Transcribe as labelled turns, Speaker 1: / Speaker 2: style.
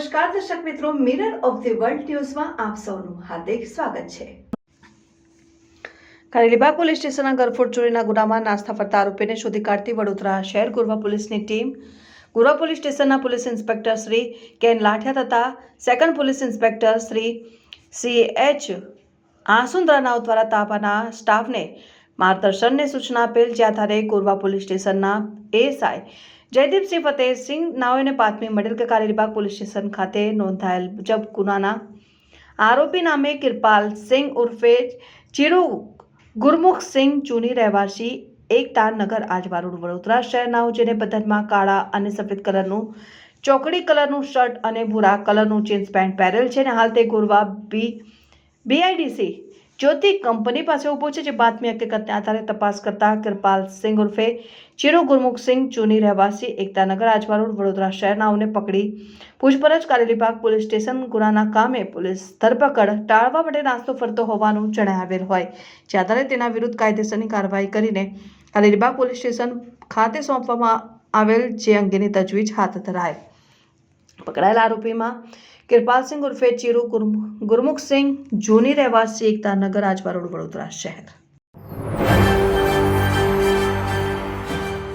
Speaker 1: નમસ્કાર, દર્શક મિત્રો મિરર ઓફ ધી વર્લ્ડ ન્યૂઝમાં આપ સૌનું હાર્દિક સ્વાગત છે. કારેલીબાગ પોલીસ સ્ટેશનના ગરફોડ ચોરીના ગુનામાં નાસ્તા ફરતા આરોપીને શોધી કાઢતી વડોદરા શહેર ગુરવા પોલીસની ટીમ. ગુરવા પોલીસ સ્ટેશનના police inspector Shri K N Lathiya તથા second police inspector Shri C H આસુંદ્રાનાવ દ્વારા તાપાના સ્ટાફને માર્ગદર્શનને સૂચના આપેલ, જે આધારે ગુરવા પોલીસ સ્ટેશનના એએસઆઈ જયદીપસિંહ ફતેહસિંહ નાઓને પાંચમી મળેલ કે કારેલીબાગ પોલીસ સ્ટેશન ખાતે નોંધાયેલ મુજબ ગુનાના આરોપી નામે કિરપાલ સિંઘ ઉર્ફે ચીરુ ગુરમુખસિંહ ચૂની રહેવાસી એકતા નગર આજવા રોડ વડોદરા શહેરના જેને બદનમાં કાળા અને સફેદ કલરનું, ચોકડી કલરનું શર્ટ અને ભૂરા કલરનું જીન્સ પેન્ટ પહેરેલ છે. અને હાલ તે ગુરવા બી, બીઆઈડીસી જ્યોતિ કંપની પાસે ઊભો છે જે બાતમી હકીકતને આધારે તપાસ કરતા કિરપાલ સિંઘ ઉર્ફે ચીરુ ગુરમુખસિંહ ચુની રહેવાસી એકતાનગર આજવા વડોદરા શહેરનાઓને પકડી પૂછપરછ કારેલીબાગ પોલીસ સ્ટેશન ગુનાના કામે પોલીસ ધરપકડ ટાળવા માટે નાસ્તો ફરતો હોવાનું જણાવેલ હોય. જે આધારે તેના વિરુદ્ધ કાયદેસરની કાર્યવાહી કરીને કારેલીબાગ પોલીસ સ્ટેશન ખાતે સોંપવામાં આવેલ જે અંગેની તજવીજ હાથ ધરાય. પકડાયેલા આરોપીમાં કિરપાલસિંહ ઉર્ફે ચીરુ ગુરમુખસિંહ જૂની રહેવાસી એકતા નગર આજવા રોડ વડોદરા શહેર.